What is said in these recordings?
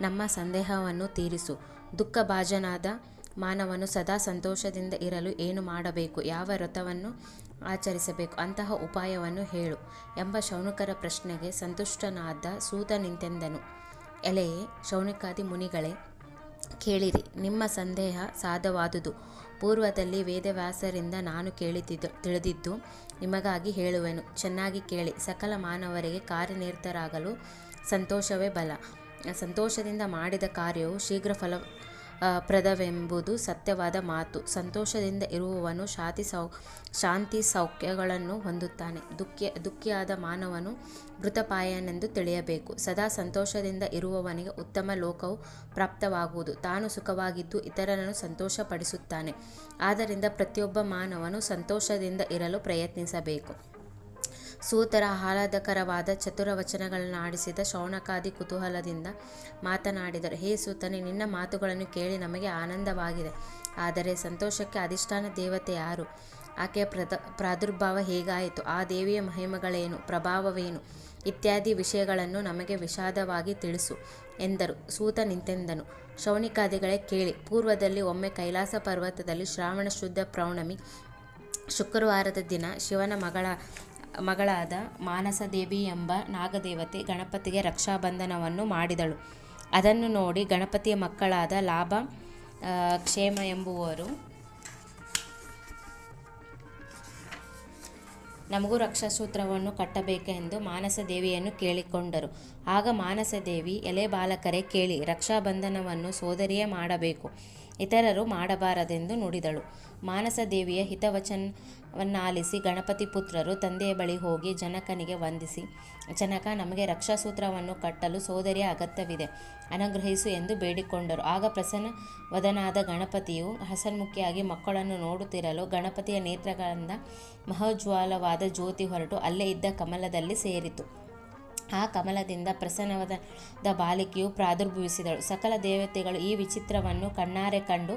ನಮ್ಮ ಸಂದೇಹವನ್ನು ತೀರಿಸು. ದುಃಖಭಾಜನಾದ ಮಾನವನು ಸದಾ ಸಂತೋಷದಿಂದ ಇರಲು ಏನು ಮಾಡಬೇಕು? ಯಾವ ವ್ರತವನ್ನು ಆಚರಿಸಬೇಕು? ಅಂತಹ ಉಪಾಯವನ್ನು ಹೇಳು ಎಂಬ ಶೌನಕರ ಪ್ರಶ್ನೆಗೆ ಸಂತುಷ್ಟನಾದ ಸೂತ ನಿಂತೆಂದನು. ಎಲೆಯೇ ಶೌನಕಾದಿ ಮುನಿಗಳೇ, ಕೇಳಿರಿ, ನಿಮ್ಮ ಸಂದೇಹ ಸಾಧವಾದುದು. ಪೂರ್ವದಲ್ಲಿ ವೇದವ್ಯಾಸರಿಂದ ನಾನು ಕೇಳಿದ್ದು ತಿಳಿದಿದ್ದು ನಿಮಗಾಗಿ ಹೇಳುವೆನು. ಚೆನ್ನಾಗಿ ಕೇಳಿ, ಸಕಲ ಮಾನವರಿಗೆ ಕಾರ್ಯನಿರತರಾಗಲು ಸಂತೋಷವೇ ಬಲ. ಸಂತೋಷದಿಂದ ಮಾಡಿದ ಕಾರ್ಯವು ಶೀಘ್ರ ಫಲ ಪ್ರದವೆಂಬುದು ಸತ್ಯವಾದ ಮಾತು. ಸಂತೋಷದಿಂದ ಇರುವವನು ಶಾಂತಿ ಸೌ, ಶಾಂತಿ ಸೌಖ್ಯಗಳನ್ನು ಹೊಂದುತ್ತಾನೆ. ದುಃಖ ದುಃಖಿಯಾದ ಮಾನವನು ಮೃತಪಾಯನೆಂದು ತಿಳಿಯಬೇಕು. ಸದಾ ಸಂತೋಷದಿಂದ ಇರುವವನಿಗೆ ಉತ್ತಮ ಲೋಕವು ಪ್ರಾಪ್ತವಾಗುವುದು. ತಾನು ಸುಖವಾಗಿದ್ದು ಇತರರನ್ನು ಸಂತೋಷಪಡಿಸುತ್ತಾನೆ. ಆದ್ದರಿಂದ ಪ್ರತಿಯೊಬ್ಬ ಮಾನವನು ಸಂತೋಷದಿಂದ ಇರಲು ಪ್ರಯತ್ನಿಸಬೇಕು. ಸೂತರ ಆಹ್ಲಾದಕರವಾದ ಚತುರ ವಚನಗಳನ್ನು ಆಡಿಸಿದ ಶೌನಕಾದಿ ಕುತೂಹಲದಿಂದ ಮಾತನಾಡಿದರು, ಹೇ ಸೂತನೇ, ನಿನ್ನ ಮಾತುಗಳನ್ನು ಕೇಳಿ ನಮಗೆ ಆನಂದವಾಗಿದೆ. ಆದರೆ ಸಂತೋಷಕ್ಕೆ ಅಧಿಷ್ಠಾನ ದೇವತೆ ಯಾರು? ಆಕೆಯ ಪ್ರದ, ಪ್ರಾದುರ್ಭಾವ ಹೇಗಾಯಿತು? ಆ ದೇವಿಯ ಮಹಿಮಗಳೇನು? ಪ್ರಭಾವವೇನು? ಇತ್ಯಾದಿ ವಿಷಯಗಳನ್ನು ನಮಗೆ ವಿಷಾದವಾಗಿ ತಿಳಿಸು ಎಂದರು. ಸೂತ ನಿಂತೆಂದನು. ಶೌನಿಕಾದಿಗಳೇ ಕೇಳಿ, ಪೂರ್ವದಲ್ಲಿ ಒಮ್ಮೆ ಕೈಲಾಸ ಪರ್ವತದಲ್ಲಿ ಶ್ರಾವಣ ಶುದ್ಧ ಪ್ರೌಣಮಿ ಶುಕ್ರವಾರದ ದಿನ ಶಿವನ ಮಗಳ ಮಗಳಾದ ಮಾನಸದೇವಿ ಎಂಬ ನಾಗದೇವತೆ ಗಣಪತಿಗೆ ರಕ್ಷಾಬಂಧನವನ್ನು ಮಾಡಿದಳು. ಅದನ್ನು ನೋಡಿ ಗಣಪತಿಯ ಮಕ್ಕಳಾದ ಲಾಭ ಕ್ಷೇಮ ಎಂಬುವರು ನಮಗೂ ರಕ್ಷಾಸೂತ್ರವನ್ನು ಕಟ್ಟಬೇಕೆಂದು ಮಾನಸದೇವಿಯನ್ನು ಕೇಳಿಕೊಂಡರು. ಆಗ ಮಾನಸದೇವಿ, ಎಲೆ ಬಾಲಕರೇ ಕೇಳಿ, ರಕ್ಷಾಬಂಧನವನ್ನು ಸೋದರಿಯೇ ಮಾಡಬೇಕು, ಇತರರು ಮಾಡಬಾರದೆಂದು ನುಡಿದಳು. ಮಾನಸದೇವಿಯ ಹಿತವಚನವನ್ನಾಲಿಸಿ ಗಣಪತಿ ಪುತ್ರರು ತಂದೆಯ ಬಳಿ ಹೋಗಿ ಜನಕನಿಗೆ ವಂದಿಸಿ, ಜನಕ, ನಮಗೆ ರಕ್ಷಾಸೂತ್ರವನ್ನು ಕಟ್ಟಲು ಸೋದರಿಯ ಅಗತ್ಯವಿದೆ, ಅನುಗ್ರಹಿಸು ಎಂದು ಬೇಡಿಕೊಂಡರು. ಆಗ ಪ್ರಸನ್ನ ವದನಾದ ಗಣಪತಿಯು ಹಸನ್ಮುಖಿಯಾಗಿ ಮಕ್ಕಳನ್ನು ನೋಡುತ್ತಿರಲು ಗಣಪತಿಯ ನೇತ್ರಗಳಿಂದ ಮಹೋಜ್ವಾಲವಾದ ಜ್ಯೋತಿ ಹೊರಟು ಅಲ್ಲೇ ಇದ್ದ ಕಮಲದಲ್ಲಿ ಸೇರಿತು. ಆ ಕಮಲದಿಂದ ಪ್ರಸನ್ನವಾದ ಬಾಲಿಕೆಯು ಪ್ರಾದುರ್ಭವಿಸಿದಳು. ಸಕಲ ದೇವತೆಗಳು ಈ ವಿಚಿತ್ರವನ್ನು ಕಣ್ಣಾರೆ ಕಂಡು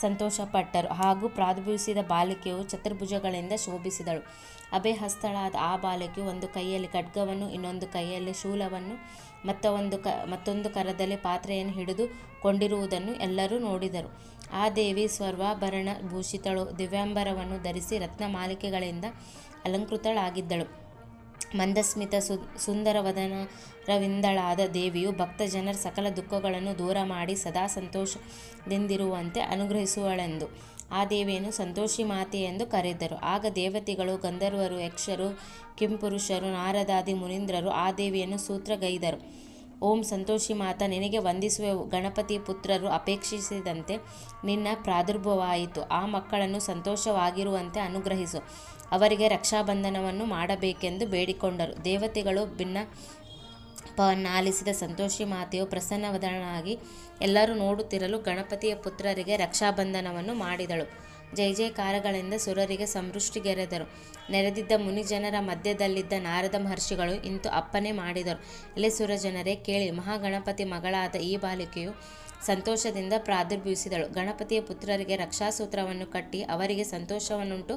ಸಂತೋಷಪಟ್ಟರು ಹಾಗೂ ಪ್ರಾದುಭಿಸಿದ ಬಾಲಿಕೆಯು ಚತುರ್ಭುಜಗಳಿಂದ ಶೋಭಿಸಿದಳು. ಅಭಯಹಸ್ತಳಾದ ಆ ಬಾಲಕಿಯು ಒಂದು ಕೈಯಲ್ಲಿ ಖಡ್ಗವನ್ನು, ಇನ್ನೊಂದು ಕೈಯಲ್ಲಿ ಶೂಲವನ್ನು, ಮತ್ತೊಂದು ಕ, ಮತ್ತೊಂದು ಕರದಲ್ಲಿ ಪಾತ್ರೆಯನ್ನು ಹಿಡಿದು ಕೊಂಡಿರುವುದನ್ನು ಎಲ್ಲರೂ ನೋಡಿದರು. ಆ ದೇವಿ ಸ್ವರ್ವಾಭರಣ ಭೂಷಿತಳು ದಿವ್ಯಾಂಬರವನ್ನು ಧರಿಸಿ ರತ್ನ ಮಾಲಿಕೆಗಳಿಂದ ಅಲಂಕೃತಳಾಗಿದ್ದಳು. ಮಂದಸ್ಮಿತ ಸು ಸುಂದರವದನರವಿಂದಳಾದ ದೇವಿಯು ಭಕ್ತಜನರ ಸಕಲ ದುಃಖಗಳನ್ನು ದೂರ ಮಾಡಿ ಸದಾ ಸಂತೋಷದಿಂದಿರುವಂತೆ ಅನುಗ್ರಹಿಸುವಳೆಂದು. ಆ ದೇವಿಯನ್ನು ಸಂತೋಷಿ ಮಾತೆ ಎಂದು ಕರೆದರು. ಆಗ ದೇವತೆಗಳು, ಗಂಧರ್ವರು, ಯಕ್ಷರು, ಕಿಂಪುರುಷರು, ನಾರದಾದಿ ಮುನೀಂದ್ರರು ಆ ದೇವಿಯನ್ನು ಸೂತ್ರಗೈದರು. ಓಂ ಸಂತೋಷಿ ಮಾತ, ನಿನಗೆ ವಂದಿಸುವೆವು ಗಣಪತಿ ಪುತ್ರರು ಅಪೇಕ್ಷಿಸಿದಂತೆ ನಿನ್ನ ಪ್ರಾದುರ್ಭವಾಯಿತು ಆ ಮಕ್ಕಳನ್ನು ಸಂತೋಷವಾಗಿರುವಂತೆ ಅನುಗ್ರಹಿಸು. ಅವರಿಗೆ ರಕ್ಷಾಬಂಧನವನ್ನು ಮಾಡಬೇಕೆಂದು ಬೇಡಿಕೊಂಡರು. ದೇವತೆಗಳು ಭಿನ್ನಪವನ್ನಾಲಿಸಿದ ಸಂತೋಷಿ ಮಾತೆಯು ಪ್ರಸನ್ನವದನಾಗಿ ಎಲ್ಲರೂ ನೋಡುತ್ತಿರಲು ಗಣಪತಿಯ ಪುತ್ರರಿಗೆ ರಕ್ಷಾಬಂಧನವನ್ನು ಮಾಡಿದಳು. ಜೈ ಜಯಕಾರಗಳಿಂದ ಸುರರಿಗೆ ಸಮೃಷ್ಟಿಗೆರೆದರು ನೆರೆದಿದ್ದ ಮುನಿಜನರ ಮಧ್ಯದಲ್ಲಿದ್ದ ನಾರದ ಮಹರ್ಷಿಗಳು ಇಂತು ಅಪ್ಪನೆ ಮಾಡಿದರು. ಎಲೆ ಸುರಜನರೇ, ಕೇಳಿ. ಮಹಾಗಣಪತಿ ಮಗಳಾದ ಈ ಬಾಲಿಕೆಯು ಸಂತೋಷದಿಂದ ಪ್ರಾದುರ್ಭವಿಸಿದಳು. ಗಣಪತಿಯ ಪುತ್ರರಿಗೆ ರಕ್ಷಾಸೂತ್ರವನ್ನು ಕಟ್ಟಿ ಅವರಿಗೆ ಸಂತೋಷವನ್ನುಂಟು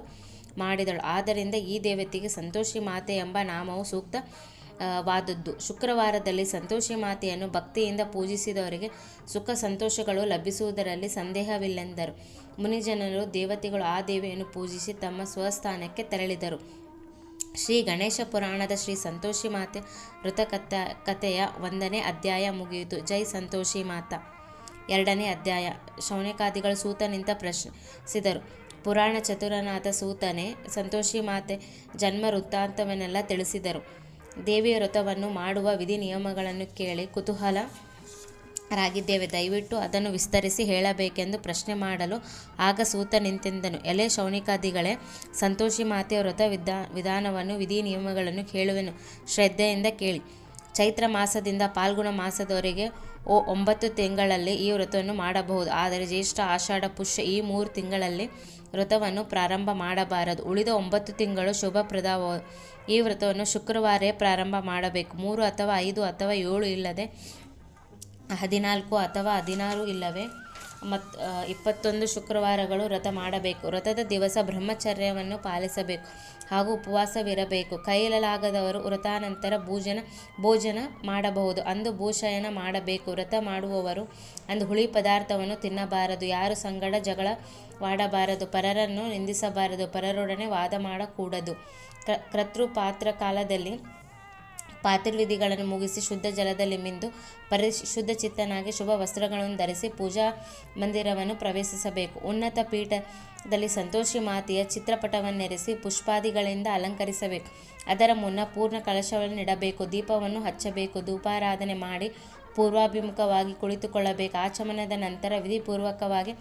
ಮಾಡಿದಳು. ಆದ್ದರಿಂದ ಈ ದೇವತೆಗೆ ಸಂತೋಷಿ ಮಾತೆ ಎಂಬ ನಾಮವು ಸೂಕ್ತ ವಾದದ್ದು. ಶುಕ್ರವಾರದಲ್ಲಿ ಸಂತೋಷಿ ಮಾತೆಯನ್ನು ಭಕ್ತಿಯಿಂದ ಪೂಜಿಸಿದವರಿಗೆ ಸುಖ ಸಂತೋಷಗಳು ಲಭಿಸುವುದರಲ್ಲಿ ಸಂದೇಹವಿಲ್ಲೆಂದರು. ಮುನಿಜನರು, ದೇವತೆಗಳು ಆ ದೇವಿಯನ್ನು ಪೂಜಿಸಿ ತಮ್ಮ ಸ್ವಸ್ಥಾನಕ್ಕೆ ತೆರಳಿದರು. ಶ್ರೀ ಗಣೇಶ ಪುರಾಣದ ಶ್ರೀ ಸಂತೋಷಿ ಮಾತೆ ವೃತಕಥ, ಕಥೆಯ ಒಂದನೇ ಅಧ್ಯಾಯ ಮುಗಿಯಿತು. ಜೈ ಸಂತೋಷಿ ಮಾತಾ. ಎರಡನೇ ಅಧ್ಯಾಯ. ಶೌನಕಾದಿಗಳು ಸೂತನಿಂದ ಪ್ರಶ್ನಿಸಿದರು. ಪುರಾಣ ಚತುರನಾದ ಸೂತನೇ ಸಂತೋಷಿ ಮಾತೆ ಜನ್ಮ ವೃತ್ತಾಂತವನ್ನೆಲ್ಲ ತಿಳಿಸಿದರು. ದೇವಿಯ ವ್ರತವನ್ನು ಮಾಡುವ ವಿಧಿ ನಿಯಮಗಳನ್ನು ಕೇಳಿ ಕುತೂಹಲ ರಾಗಿದ್ದೇವೆ ದಯವಿಟ್ಟು ಅದನ್ನು ವಿಸ್ತರಿಸಿ ಹೇಳಬೇಕೆಂದು ಪ್ರಶ್ನೆ ಮಾಡಲು ಆಗ ಸೂತ ನಿಂತೆಂದನು. ಎಲೆ ಶೌನಿಕಾದಿಗಳೇ, ಸಂತೋಷಿ ಮಾತೆಯ ವ್ರತ ವಿಧಾ, ವಿಧಾನವನ್ನು ವಿಧಿ ನಿಯಮಗಳನ್ನು ಕೇಳುವೆನು. ಶ್ರದ್ಧೆಯಿಂದ ಕೇಳಿ. ಚೈತ್ರ ಮಾಸದಿಂದ ಪಾಲ್ಗುಣ ಮಾಸದವರೆಗೆ ಓ ಒಂಬತ್ತು ತಿಂಗಳಲ್ಲಿ ಈ ವ್ರತವನ್ನು ಮಾಡಬಹುದು. ಆದರೆ ಜ್ಯೇಷ್ಠ ಆಷಾಢ ಪುಷ್ಯ ಈ ಮೂರು ತಿಂಗಳಲ್ಲಿ ವ್ರತವನ್ನು ಪ್ರಾರಂಭ ಮಾಡಬಾರದು. ಉಳಿದ ಒಂಬತ್ತು ತಿಂಗಳು ಶುಭಪ್ರದವ ಈ ವ್ರತವನ್ನು ಶುಕ್ರವಾರೇ ಪ್ರಾರಂಭ ಮಾಡಬೇಕು. ಮೂರು ಅಥವಾ ಐದು ಅಥವಾ ಏಳು ಇಲ್ಲದೆ ಹದಿನಾಲ್ಕು ಅಥವಾ ಹದಿನಾರು ಇಲ್ಲವೇ? ಮತ್ತು ಇಪ್ಪತ್ತೊಂದು ಶುಕ್ರವಾರಗಳು ವ್ರತ ಮಾಡಬೇಕು. ವ್ರತದ ದಿವಸ ಬ್ರಹ್ಮಚರ್ಯವನ್ನು ಪಾಲಿಸಬೇಕು. ಹಾಗೂ ಉಪವಾಸವಿರಬೇಕು. ಕೈಯಲಾಗದವರು ವ್ರತಾನಂತರ ಭೋಜನ ಭೋಜನ ಮಾಡಬಹುದು. ಅಂದು ಭೂಶಯನ ಮಾಡಬೇಕು. ವ್ರತ ಮಾಡುವವರು ಅಂದು ಹುಳಿ ಪದಾರ್ಥವನ್ನು ತಿನ್ನಬಾರದು. ಯಾರು ಸಂಗಡ ಜಗಳವಾಡಬಾರದು ಪರರನ್ನು ನಿಂದಿಸಬಾರದು. ಪರರೊಡನೆ ವಾದ ಮಾಡಕೂಡದು. ಕ್ರತೃ ಪಾತ್ರ ಕಾಲದಲ್ಲಿ ಪಾತಿರ್ವಿಧಿಗಳನ್ನು ಮುಗಿಸಿ ಶುದ್ಧ ಜಲದಲ್ಲಿ ಮಿಂದು ಪರಿಶುದ್ಧ ಚಿತ್ತನಾಗಿ ಶುಭ ವಸ್ತ್ರಗಳನ್ನು ಧರಿಸಿ ಪೂಜಾ ಮಂದಿರವನ್ನು ಪ್ರವೇಶಿಸಬೇಕು. ಉನ್ನತ ಪೀಠದಲ್ಲಿ ಸಂತೋಷಿ ಮಾತೆಯ ಚಿತ್ರಪಟವನ್ನೆರೆಸಿ ಪುಷ್ಪಾದಿಗಳಿಂದ ಅಲಂಕರಿಸಬೇಕು. ಅದರ ಮುನ್ನ ಪೂರ್ಣ ಕಲಶವನ್ನು ಇಡಬೇಕು. ದೀಪವನ್ನು ಹಚ್ಚಬೇಕು. ಧೂಪಾರಾಧನೆ ಮಾಡಿ ಪೂರ್ವಾಭಿಮುಖವಾಗಿ ಕುಳಿತುಕೊಳ್ಳಬೇಕು. ಆಚಮನದ ನಂತರ ವಿಧಿಪೂರ್ವಕವಾಗಿ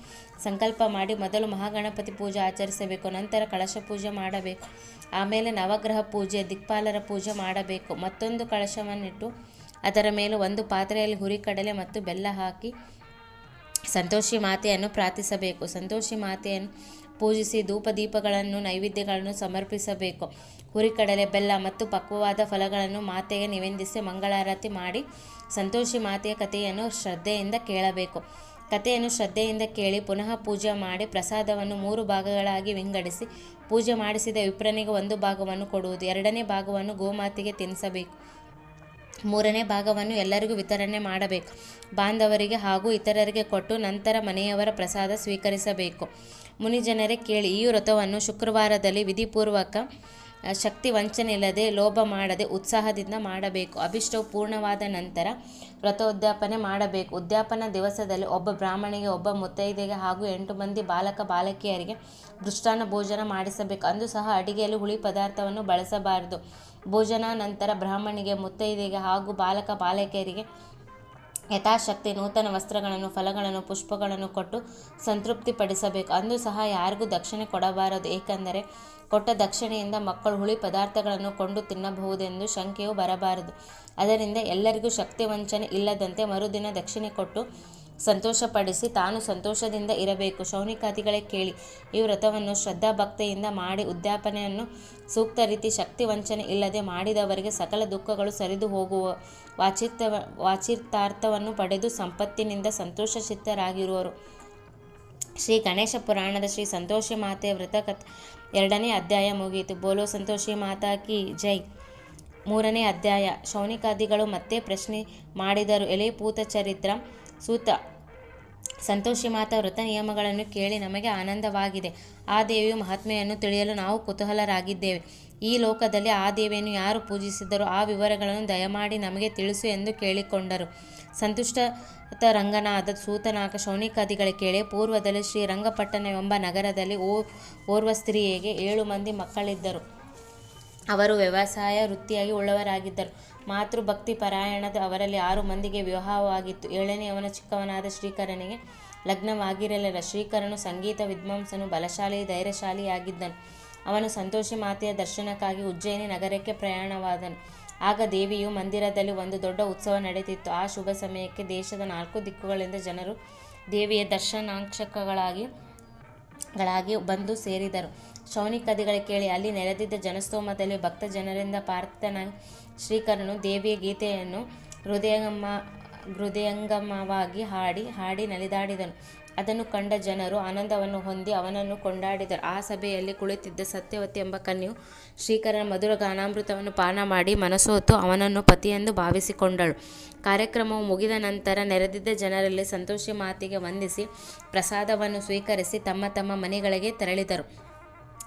ಸಂಕಲ್ಪ ಮಾಡಿ ಮೊದಲು ಮಹಾಗಣಪತಿ ಪೂಜೆ ಆಚರಿಸಬೇಕು, ನಂತರ ಕಳಶ ಪೂಜೆ ಮಾಡಬೇಕು, ಆಮೇಲೆ ನವಗ್ರಹ ಪೂಜೆ, ದಿಕ್ಪಾಲರ ಪೂಜೆ ಮಾಡಬೇಕು. ಮತ್ತೊಂದು ಕಳಶವನ್ನಿಟ್ಟು ಅದರ ಮೇಲೆ ಒಂದು ಪಾತ್ರೆಯಲ್ಲಿ ಹುರಿಕಡಲೆ ಮತ್ತು ಬೆಲ್ಲ ಹಾಕಿ ಸಂತೋಷಿ ಮಾತೆಯನ್ನು ಪ್ರಾರ್ಥಿಸಬೇಕು. ಸಂತೋಷಿ ಮಾತೆಯನ್ನು ಪೂಜಿಸಿ ಧೂಪ ದೀಪಗಳನ್ನು ನೈವೇದ್ಯಗಳನ್ನು ಸಮರ್ಪಿಸಬೇಕು. ಹುರಿಕಡಲೆ ಬೆಲ್ಲ ಮತ್ತು ಪಕ್ವವಾದ ಫಲಗಳನ್ನು ಮಾತೆಗೆ ನಿವೇದಿಸಿ ಮಂಗಳಾರತಿ ಮಾಡಿ ಸಂತೋಷಿ ಮಾತೆಯ ಕಥೆಯನ್ನು ಶ್ರದ್ಧೆಯಿಂದ ಕೇಳಬೇಕು. ಕಥೆಯನ್ನು ಶ್ರದ್ಧೆಯಿಂದ ಕೇಳಿ ಪುನಃ ಪೂಜೆ ಮಾಡಿ ಪ್ರಸಾದವನ್ನು ಮೂರು ಭಾಗಗಳಾಗಿ ವಿಂಗಡಿಸಿ ಪೂಜೆ ಮಾಡಿಸಿದ ವಿಪ್ರನಿಗೆ ಒಂದು ಭಾಗವನ್ನು ಕೊಡುವುದು, ಎರಡನೇ ಭಾಗವನ್ನು ಗೋಮಾತೆಗೆ ತಿನ್ನಿಸಬೇಕು. ಮೂರನೇ ಭಾಗವನ್ನು ಎಲ್ಲರಿಗೂ ವಿತರಣೆ ಮಾಡಬೇಕು. ಬಾಂಧವರಿಗೆ ಹಾಗೂ ಇತರರಿಗೆ ಕೊಟ್ಟು ನಂತರ ಮನೆಯವರ ಪ್ರಸಾದ ಸ್ವೀಕರಿಸಬೇಕು. ಮುನಿಜನರೇ ಕೇಳಿ, ಈ ವ್ರತವನ್ನು ಶುಕ್ರವಾರದಲ್ಲಿ ವಿಧಿಪೂರ್ವಕ ಶಕ್ತಿ ವಂಚನೆ ಇಲ್ಲದೆ ಲೋಭ ಮಾಡದೆ ಉತ್ಸಾಹದಿಂದ ಮಾಡಬೇಕು. ಅಭಿಷ್ಟವು ಪೂರ್ಣವಾದ ನಂತರ ವ್ರತ ಉದ್ಯಾಪನೆ ಮಾಡಬೇಕು. ಉದ್ಯಾಪನ ದಿವಸದಲ್ಲಿ ಒಬ್ಬ ಬ್ರಾಹ್ಮಣಿಗೆ, ಒಬ್ಬ ಮುತ್ತೈದೆಗೆ ಹಾಗೂ ಎಂಟು ಮಂದಿ ಬಾಲಕ, ಬಾಲಕಿಯರಿಗೆ ದೃಷ್ಟಾನ ಭೋಜನ ಮಾಡಿಸಬೇಕು. ಅಂದು ಸಹ ಅಡಿಗೆಯಲ್ಲಿ ಹುಳಿ ಪದಾರ್ಥವನ್ನು ಬಳಸಬಾರದು. ಭೋಜನ ನಂತರ ಬ್ರಾಹ್ಮಣಿಗೆ, ಮುತ್ತೈದೆಗೆ ಹಾಗೂ ಬಾಲಕ, ಬಾಲಕಿಯರಿಗೆ ಯಥಾಶಕ್ತಿ, ನೂತನ ವಸ್ತ್ರಗಳನ್ನು, ಫಲಗಳನ್ನು, ಪುಷ್ಪಗಳನ್ನು ಕೊಟ್ಟು ಸಂತೃಪ್ತಿಪಡಿಸಬೇಕು. ಅಂದು ಸಹ ಯಾರಿಗೂ ದಕ್ಷಿಣೆ ಕೊಡಬಾರದು. ಏಕೆಂದರೆ ಕೊಟ್ಟ ದಕ್ಷಿಣೆಯಿಂದ ಮಕ್ಕಳು ಹುಳಿ ಪದಾರ್ಥಗಳನ್ನು ಕೊಂಡು ತಿನ್ನಬಹುದೆಂದು ಶಂಕೆಯು ಬರಬಾರದು. ಅದರಿಂದ ಎಲ್ಲರಿಗೂ ಶಕ್ತಿ ವಂಚನೆ ಇಲ್ಲದಂತೆ ಮರುದಿನ ದಕ್ಷಿಣೆ ಕೊಟ್ಟು ಸಂತೋಷಪಡಿಸಿ ತಾನು ಸಂತೋಷದಿಂದ ಇರಬೇಕು. ಶೌನಿಕಾದಿಗಳೇ ಕೇಳಿ, ಈ ವ್ರತವನ್ನು ಶ್ರದ್ಧಾಭಕ್ತಿಯಿಂದ ಮಾಡಿ ಉದ್ಯಾಪನೆಯನ್ನು ಸೂಕ್ತ ರೀತಿ ಶಕ್ತಿ ವಂಚನೆ ಇಲ್ಲದೆ ಮಾಡಿದವರಿಗೆ ಸಕಲ ದುಃಖಗಳು ಸರಿದು ಹೋಗುವ ವಾಚಿತ್ತ ವಾಚಿತಾರ್ಥವನ್ನು ಪಡೆದು ಸಂಪತ್ತಿನಿಂದ ಸಂತೋಷಚಿತ್ತರಾಗಿರುವರು ಶ್ರೀ ಗಣೇಶ ಪುರಾಣದ ಶ್ರೀ ಸಂತೋಷಿ ಮಾತೆಯ ವ್ರತಕಥೆ ಎರಡನೇ ಅಧ್ಯಾಯ ಮುಗಿಯಿತು. ಬೋಲೋ ಸಂತೋಷಿ ಮಾತಾ ಕಿ ಜೈ. ಮೂರನೇ ಅಧ್ಯಾಯ. ಶೌನಿಕಾದಿಗಳು ಮತ್ತೆ ಪ್ರಶ್ನೆ ಮಾಡಿದರು. ಎಲೆ ಪೂತ ಚರಿತ್ರ ಸೂತ. ಸಂತೋಷಿ ಮಾತಾ, ವೃತ ನಿಯಮಗಳನ್ನು ಕೇಳಿ ನಮಗೆ ಆನಂದವಾಗಿದೆ. ಆ ದೇವಿಯ ಮಹಾತ್ಮೆಯನ್ನು ತಿಳಿಯಲು ನಾವು ಕುತೂಹಲರಾಗಿದ್ದೇವೆ. ಈ ಲೋಕದಲ್ಲಿ ಆ ದೇವಿಯನ್ನು ಯಾರು ಪೂಜಿಸಿದ್ದರು ಆ ವಿವರಗಳನ್ನು ದಯಮಾಡಿ ನಮಗೆ ತಿಳಿಸು ಎಂದು ಕೇಳಿಕೊಂಡರು. ಸಂತುಷ್ಟ ರಂಗನಾದ ಸೂತನಾಕ ಕೇಳಿ, ಪೂರ್ವದಲ್ಲಿ ಶ್ರೀರಂಗಪಟ್ಟಣವೆಂಬ ನಗರದಲ್ಲಿ ಓ, ಓರ್ವ ಸ್ತ್ರೀಯಿಗೆ ಏಳು ಮಂದಿ ಮಕ್ಕಳಿದ್ದರು. ಅವರು ವ್ಯವಸಾಯ, ವೃತ್ತಿಯಾಗಿ ಉಳ್ಳವರಾಗಿದ್ದರು. ಮಾತೃಭಕ್ತಿ ಪರಾಯಣದ ಅವರಲ್ಲಿ ಆರು ಮಂದಿಗೆ ವಿವಾಹವಾಗಿತ್ತು. ಏಳನೆಯವನ ಚಿಕ್ಕವನಾದ ಶ್ರೀಕರನಿಗೆ ಲಗ್ನವಾಗಿರಲಿಲ್ಲ. ಶ್ರೀಕರನು ಸಂಗೀತ ವಿದ್ವಾಂಸನು, ಬಲಶಾಲಿ, ಧೈರ್ಯಶಾಲಿಯಾಗಿದ್ದನು. ಅವನು ಸಂತೋಷಿ ಮಾತೆಯ ದರ್ಶನಕ್ಕಾಗಿ ಉಜ್ಜಯಿನಿ ನಗರಕ್ಕೆ ಪ್ರಯಾಣವಾದನು. ಆಗ ದೇವಿಯು ಮಂದಿರದಲ್ಲಿ ಒಂದು ದೊಡ್ಡ ಉತ್ಸವ ನಡೆದಿತ್ತು. ಆ ಶುಭ ಸಮಯಕ್ಕೆ ದೇಶದ ನಾಲ್ಕು ದಿಕ್ಕುಗಳಿಂದ ಜನರು ದೇವಿಯ ದರ್ಶನಾಂಕ್ಷಕಗಳಾಗಿ, ಗಳಾಗಿ ಬಂದು ಸೇರಿದರು. ಶೌನಿಕದಿಗಳ ಕೇಳಿ, ಅಲ್ಲಿ ನೆರೆದಿದ್ದ ಜನಸ್ತೋಮದಲ್ಲಿ ಭಕ್ತ ಜನರಿಂದ ಪಾರ್ಥನಾಗಿ ಶ್ರೀಕರನು ದೇವಿಯ ಗೀತೆಯನ್ನು ಹೃದಯಂಗಮ ಹೃದಯಂಗಮವಾಗಿ ಹಾಡಿ ಹಾಡಿ ನಲಿದಾಡಿದನು. ಅದನ್ನು ಕಂಡ ಜನರು ಆನಂದವನ್ನು ಹೊಂದಿ ಅವನನ್ನು ಕೊಂಡಾಡಿದರು. ಆ ಸಭೆಯಲ್ಲಿ ಕುಳಿತಿದ್ದ ಸತ್ಯವತಿ ಎಂಬ ಕನ್ಯು ಶ್ರೀಕರನ ಮಧುರ ಗಾನಾಮೃತವನ್ನು ಪಾನ ಮಾಡಿ ಮನಸೋತು ಅವನನ್ನು ಪತಿಯೆಂದು ಭಾವಿಸಿಕೊಂಡಳು. ಕಾರ್ಯಕ್ರಮವು ಮುಗಿದ ನಂತರ ನೆರೆದಿದ್ದ ಜನರಲ್ಲಿ ಸಂತೋಷ ಮಾತಿಗೆ ವಂದಿಸಿ ಪ್ರಸಾದವನ್ನು ಸ್ವೀಕರಿಸಿ ತಮ್ಮ ತಮ್ಮ ಮನೆಗಳಿಗೆ ತೆರಳಿದರು.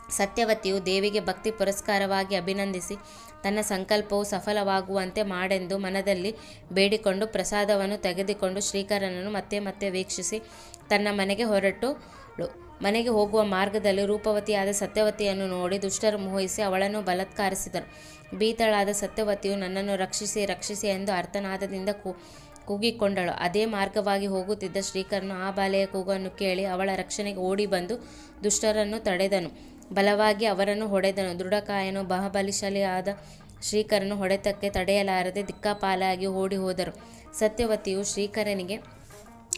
ಸತ್ಯವತಿಯು ದೇವಿಗೆ ಭಕ್ತಿ ಪುರಸ್ಕಾರವಾಗಿ ಅಭಿನಂದಿಸಿ ತನ್ನ ಸಂಕಲ್ಪವು ಸಫಲವಾಗುವಂತೆ ಮಾಡೆಂದು ಮನದಲ್ಲಿ ಬೇಡಿಕೊಂಡು ಪ್ರಸಾದವನ್ನು ತೆಗೆದುಕೊಂಡು ಶ್ರೀಕರನನ್ನು ಮತ್ತೆ ಮತ್ತೆ ವೀಕ್ಷಿಸಿ ತನ್ನ ಮನೆಗೆ ಹೊರಟು ಮನೆಗೆ ಹೋಗುವ ಮಾರ್ಗದಲ್ಲಿ ರೂಪವತಿಯಾದ ಸತ್ಯವತಿಯನ್ನು ನೋಡಿ ದುಷ್ಟರು ಮೋಹಿಸಿ ಅವಳನ್ನು ಬಲತ್ಕಾರಿಸಿದರು. ಭೀತಳಾದ ಸತ್ಯವತಿಯು ನನ್ನನ್ನು ರಕ್ಷಿಸಿ ರಕ್ಷಿಸಿ ಎಂದು ಅರ್ಥನಾದದಿಂದ ಕೂ, ಕೂಗಿಕೊಂಡಳು. ಅದೇ ಮಾರ್ಗವಾಗಿ ಹೋಗುತ್ತಿದ್ದ ಶ್ರೀಕರನು ಆ ಬಾಲೆಯ ಕೂಗನ್ನು ಕೇಳಿ ಅವಳ ರಕ್ಷಣೆಗೆ ಓಡಿ ಬಂದು ದುಷ್ಟರನ್ನು ತಡೆದನು. ಬಲವಾಗಿ ಅವರನ್ನು ಹೊಡೆದನು. ದೃಢಕಾಯನು ಮಹಾಬಲಿಶಾಲಿಯಾದ ಶ್ರೀಕರನು ಹೊಡೆತಕ್ಕೆ ತಡೆಯಲಾರದೆ ದಿಕ್ಕಾಪಾಲಾಗಿ ಓಡಿ ಹೋದರು ಸತ್ಯವತಿಯು ಶ್ರೀಕರನಿಗೆ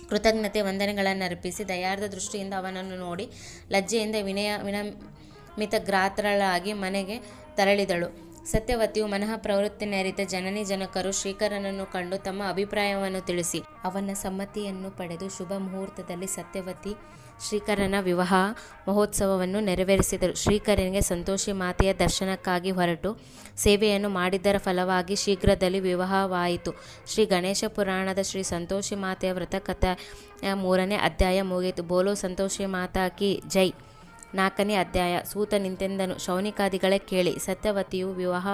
ಕೃತಜ್ಞತೆ ವಂದನೆಗಳನ್ನು ಅರ್ಪಿಸಿ ದಯಾರ್ಧ ದೃಷ್ಟಿಯಿಂದ ಅವನನ್ನು ನೋಡಿ ಲಜ್ಜೆಯಿಂದ ವಿನಯ ವಿನಮಿತ ಗ್ರಾತ್ರಳಾಗಿ ಮನೆಗೆ ತೆರಳಿದಳು. ಸತ್ಯವತಿಯು ಮನಃ ಪ್ರವೃತ್ತಿಯರಿತ ಜನನಿ ಜನಕರು ಶ್ರೀಕರನನ್ನು ಕಂಡು ತಮ್ಮ ಅಭಿಪ್ರಾಯವನ್ನು ತಿಳಿಸಿ, ಅವನ ಸಮ್ಮತಿಯನ್ನು ಪಡೆದು ಶುಭ ಮುಹೂರ್ತದಲ್ಲಿ ಸತ್ಯವತಿ ಶ್ರೀಕರನ ವಿವಾಹ ಮಹೋತ್ಸವವನ್ನು ನೆರವೇರಿಸಿದರು. ಶ್ರೀಕರನಿಗೆ ಸಂತೋಷಿ ಮಾತೆಯ ದರ್ಶನಕ್ಕಾಗಿ ಹೊರಟು ಸೇವೆಯನ್ನು ಮಾಡಿದ್ದರ ಫಲವಾಗಿ ಶೀಘ್ರದಲ್ಲಿ ವಿವಾಹವಾಯಿತು. ಶ್ರೀ ಗಣೇಶ ಪುರಾಣದ ಶ್ರೀ ಸಂತೋಷಿ ಮಾತೆಯ ವ್ರತಕಥೆಯ ಮೂರನೇ ಅಧ್ಯಾಯ ಮುಗಿಯಿತು. ಬೋಲೋ ಸಂತೋಷಿ ಮಾತಾ ಕಿ ಜೈ. ನಾಲ್ಕನೇ ಅಧ್ಯಾಯ. ಸೂತ ನಿಂತೆಂದನು. ಶೌನಿಕಾದಿಗಳೇ ಕೇಳಿ. ಸತ್ಯವತಿಯು ವಿವಾಹ,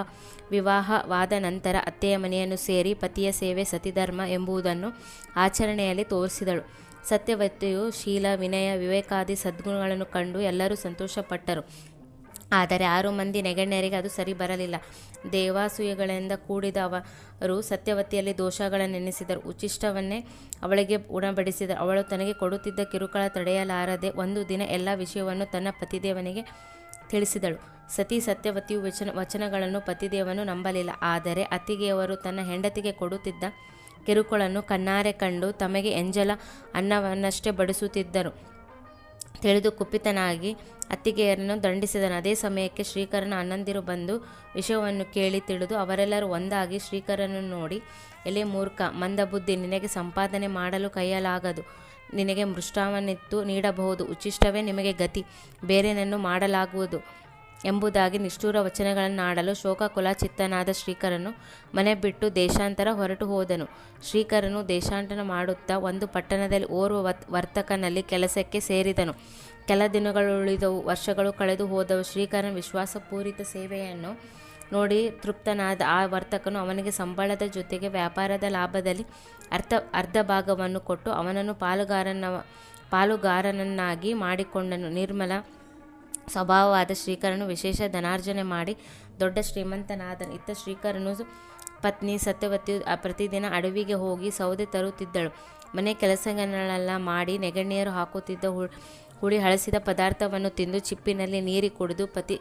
ವಿವಾಹವಾದ ನಂತರ ಅತ್ತೆಯ ಮನೆಯನ್ನು ಸೇರಿ ಪತಿಯ ಸೇವೆ ಸತಿಧರ್ಮ ಎಂಬುದನ್ನು ಆಚರಣೆಯಲ್ಲಿ ತೋರಿಸಿದಳು. ಸತ್ಯವತಿಯು ಶೀಲ, ವಿನಯ, ವಿವೇಕಾದಿ ಸದ್ಗುಣಗಳನ್ನು ಕಂಡು ಎಲ್ಲರೂ ಸಂತೋಷಪಟ್ಟರು. ಆದರೆ ಆರು ಮಂದಿ ನೆಗಣ್ಯರಿಗೆ ಅದು ಸರಿ ಬರಲಿಲ್ಲ. ದೇವಾಸೂಯಗಳಿಂದ ಕೂಡಿದ ಅವರು ಸತ್ಯವತಿಯಲ್ಲಿ ದೋಷಗಳನ್ನೆನಿಸಿದರು. ಉಚ್ಚಿಷ್ಟವನ್ನೇ ಅವಳಿಗೆ ಉಣಬಡಿಸಿದರು. ಅವಳು ತನಗೆ ಕೊಡುತ್ತಿದ್ದ ಕಿರುಕುಳ ತಡೆಯಲಾರದೆ ಒಂದು ದಿನ ಎಲ್ಲ ವಿಷಯವನ್ನು ತನ್ನ ಪತಿದೇವನಿಗೆ ತಿಳಿಸಿದಳು. ಸತಿ ಸತ್ಯವತಿಯು ವಚನ, ವಚನಗಳನ್ನು ಪತಿದೇವನು ನಂಬಲಿಲ್ಲ. ಆದರೆ ಅತಿಗೆಯವರು ತನ್ನ ಹೆಂಡತಿಗೆ ಕೊಡುತ್ತಿದ್ದ ಕಿರುಕುಳನ್ನು ಕಣ್ಣಾರೆ ಕಂಡು ತಮಗೆ ಎಂಜಲ ಅನ್ನವನ್ನಷ್ಟೇ ಬಡಿಸುತ್ತಿದ್ದರು. ತಿಳಿದು ಕುಪಿತನಾಗಿ ಅತ್ತಿಗೆಯರನ್ನು ದಂಡಿಸಿದನು. ಅದೇ ಸಮಯಕ್ಕೆ ಶ್ರೀಕರನ ಅನ್ನಂದಿರು ಬಂದು ವಿಷಯವನ್ನು ಕೇಳಿ ತಿಳಿದು ಅವರೆಲ್ಲರೂ ಒಂದಾಗಿ ಶ್ರೀಕರನ್ನು ನೋಡಿ, ಎಲೆ ಮೂರ್ಖ ಮಂದಬುದ್ಧಿ ನಿನಗೆ ಸಂಪಾದನೆ ಮಾಡಲು ಕೈಯಲಾಗದು. ನಿನಗೆ ಮೃಷ್ಟಾವನ್ನಿತ್ತು ನೀಡಬಹುದು. ಉಚ್ಚಿಷ್ಟವೇ ನಿಮಗೆ ಗತಿ. ಬೇರೆನನ್ನು ಮಾಡಲಾಗುವುದು. ಎಂಬುದಾಗಿ ನಿಷ್ಠುರ ವಚನಗಳನ್ನಾಡಲು ಶೋಕಕುಲಚಿತ್ತನಾದ ಶ್ರೀಕರನು ಮನೆ ಬಿಟ್ಟು ದೇಶಾಂತರ ಹೊರಟು ಹೋದನು. ಶ್ರೀಕರನು ದೇಶಾಂತರ ಮಾಡುತ್ತಾ ಒಂದು ಪಟ್ಟಣದಲ್ಲಿ ಓರ್ವ ವರ್ತಕನಲ್ಲಿ ಕೆಲಸಕ್ಕೆ ಸೇರಿದನು. ಕೆಲ ದಿನಗಳುಳಿದವು, ವರ್ಷಗಳು ಕಳೆದು ಹೋದವು. ಶ್ರೀಕರನ ವಿಶ್ವಾಸಪೂರಿತ ಸೇವೆಯನ್ನು ನೋಡಿ ತೃಪ್ತನಾದ ಆ ವರ್ತಕನು ಅವನಿಗೆ ಸಂಬಳದ ಜೊತೆಗೆ ವ್ಯಾಪಾರದ ಲಾಭದಲ್ಲಿ ಅರ್ಧ ಅರ್ಧ ಭಾಗವನ್ನು ಕೊಟ್ಟು ಅವನನ್ನು ಪಾಲುಗಾರನ ಪಾಲುಗಾರನನ್ನಾಗಿ ಮಾಡಿಕೊಂಡನು. ನಿರ್ಮಲ ಸ್ವಭಾವವಾದ ಶ್ರೀಕರನು ವಿಶೇಷ ಧನಾರ್ಜನೆ ಮಾಡಿ ದೊಡ್ಡ ಶ್ರೀಮಂತನಾದನು ಇತ್ತ ಶ್ರೀಕರನು ಪತ್ನಿ ಸತ್ಯವತಿ ಪ್ರತಿದಿನ ಅಡವಿಗೆ ಹೋಗಿ ಸೌದೆ ತರುತ್ತಿದ್ದಳು. ಮನೆ ಕೆಲಸಗಳನ್ನೆಲ್ಲ ಮಾಡಿ ನೆಗಣ್ಣಿಯರು ಹಾಕುತ್ತಿದ್ದ ಹುಳಿ ಹಳಸಿದ ಪದಾರ್ಥವನ್ನು ತಿಂದು ಚಿಪ್ಪಿನಲ್ಲಿ ನೀರಿ ಕುಡಿದು ಪತಿ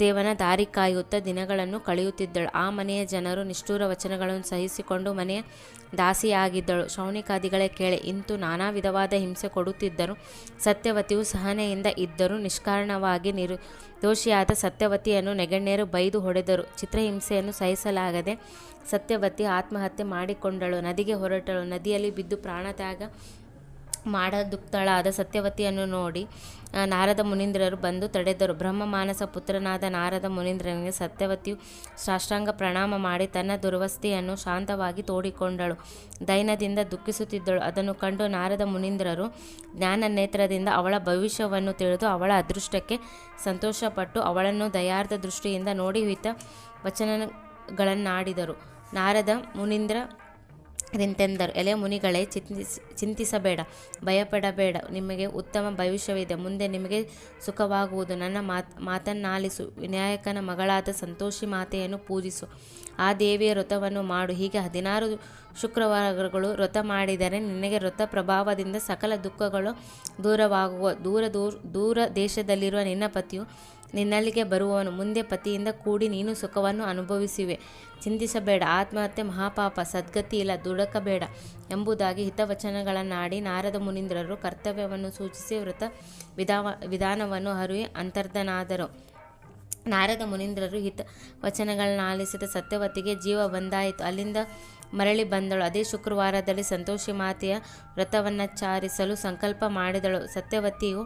ದೇವನ ದಾರಿ ಕಾಯುತ್ತಾ ದಿನಗಳನ್ನು ಕಳೆಯುತ್ತಿದ್ದಳು. ಆ ಮನೆಯ ಜನರು ನಿಷ್ಠೂರ ವಚನಗಳನ್ನು ಸಹಿಸಿಕೊಂಡು ಮನೆಯ ದಾಸಿಯಾಗಿದ್ದಳು. ಶೌನಿಕಾದಿಗಳೇ ಕೇಳೆ, ಇಂತು ನಾನಾ ವಿಧವಾದ ಹಿಂಸೆ ಕೊಡುತ್ತಿದ್ದರು ಸತ್ಯವತಿಯು ಸಹನೆಯಿಂದ ಇದ್ದರೂ ನಿಷ್ಕಾರಣವಾಗಿ ನಿರು ದೋಷಿಯಾದ ಸತ್ಯವತಿಯನ್ನು ನೆಗಣ್ಯರು ಬೈದು ಹೊಡೆದರು. ಚಿತ್ರಹಿಂಸೆಯನ್ನು ಸಹಿಸಲಾಗದೆ ಸತ್ಯವತಿ ಆತ್ಮಹತ್ಯೆ ಮಾಡಿಕೊಂಡಳು. ನದಿಗೆ ಹೊರಟಳು. ನದಿಯಲ್ಲಿ ಬಿದ್ದು ಪ್ರಾಣತ್ಯಾಗ ಮಾಡದುಕ್ತಳಾದ ಸತ್ಯವತಿಯನ್ನು ನೋಡಿ ನಾರದ ಮುನೀಂದ್ರರು ಬಂದು ತಡೆದರು. ಬ್ರಹ್ಮ ಮಾನಸ ಪುತ್ರನಾದ ನಾರದ ಮುನೀಂದ್ರನಿಗೆ ಸತ್ಯವತಿಯು ಸಾಷ್ಟಾಂಗ ಪ್ರಣಾಮ ಮಾಡಿ ತನ್ನ ದುರವಸ್ಥೆಯನ್ನು ಶಾಂತವಾಗಿ ತೋಡಿಕೊಂಡಳು. ದೈನದಿಂದ ದುಃಖಿಸುತ್ತಿದ್ದಳು. ಅದನ್ನು ಕಂಡು ನಾರದ ಮುನೀಂದ್ರರು ಜ್ಞಾನ ನೇತ್ರದಿಂದ ಅವಳ ಭವಿಷ್ಯವನ್ನು ತಿಳಿದು ಅವಳ ಅದೃಷ್ಟಕ್ಕೆ ಸಂತೋಷಪಟ್ಟು ಅವಳನ್ನು ದಯಾರ್ಧ ದೃಷ್ಟಿಯಿಂದ ನೋಡಿ ಹಿತ ವಚನಗಳನ್ನಾಡಿದರು. ನಾರದ ಮುನೀಂದ್ರ ರಿಂತೆಂದರು ಎಲೆ ಮುನಿಗಳೇ ಚಿಂತಿಸಿ, ಚಿಂತಿಸಬೇಡ, ಭಯಪಡಬೇಡ. ನಿಮಗೆ ಉತ್ತಮ ಭವಿಷ್ಯವಿದೆ. ಮುಂದೆ ನಿಮಗೆ ಸುಖವಾಗುವುದು. ನನ್ನ ಮಾತ್, ಮಾತನ್ನಾಲಿಸು. ವಿನಾಯಕನ ಮಗಳಾದ ಸಂತೋಷಿ ಮಾತೆಯನ್ನು ಪೂಜಿಸು. ಆ ದೇವಿಯ ವ್ರತವನ್ನು ಮಾಡು. ಹೀಗೆ ಹದಿನಾರು ಶುಕ್ರವಾರಗಳು ವ್ರತ ಮಾಡಿದರೆ ನಿನಗೆ ವ್ರತ ಪ್ರಭಾವದಿಂದ ಸಕಲ ದುಃಖಗಳು ದೂರವಾಗುವ, ದೂರ ದೂರ ದೂರ ದೇಶದಲ್ಲಿರುವ ನಿನ್ನ ಪತಿಯು ನಿನ್ನಲ್ಲಿಗೆ ಬರುವವನು ಮುಂದೆ ಪತಿಯಿಂದ ಕೂಡಿ ನೀನು ಸುಖವನ್ನು ಅನುಭವಿಸಿವೆ. ಚಿಂತಿಸಬೇಡ, ಆತ್ಮಹತ್ಯೆ ಮಹಾಪಾಪ, ಸದ್ಗತಿ ಇಲ್ಲ, ದುಡಕಬೇಡ ಎಂಬುದಾಗಿ ಹಿತವಚನಗಳನ್ನಾಡಿ ನಾರದ ಮುನೀಂದ್ರರು ಕರ್ತವ್ಯವನ್ನು ಸೂಚಿಸಿ ವೃತ ವಿಧಾವ, ವಿಧಾನವನ್ನು ಹರಿವಿ ಅಂತರ್ಧನಾದರು. ನಾರದ ಮುನೀಂದ್ರರು ಹಿತ ವಚನಗಳನ್ನಾಲಿಸಿದ ಸತ್ಯವತಿಗೆ ಜೀವ ಬಂದಾಯಿತು. ಅಲ್ಲಿಂದ ಮರಳಿ ಬಂದಳು. ಅದೇ ಶುಕ್ರವಾರದಲ್ಲಿ ಸಂತೋಷಿ ಮಾತೆಯ ವ್ರತವನ್ನಾಚರಿಸಲು ಸಂಕಲ್ಪ ಮಾಡಿದಳು. ಸತ್ಯವತಿಯು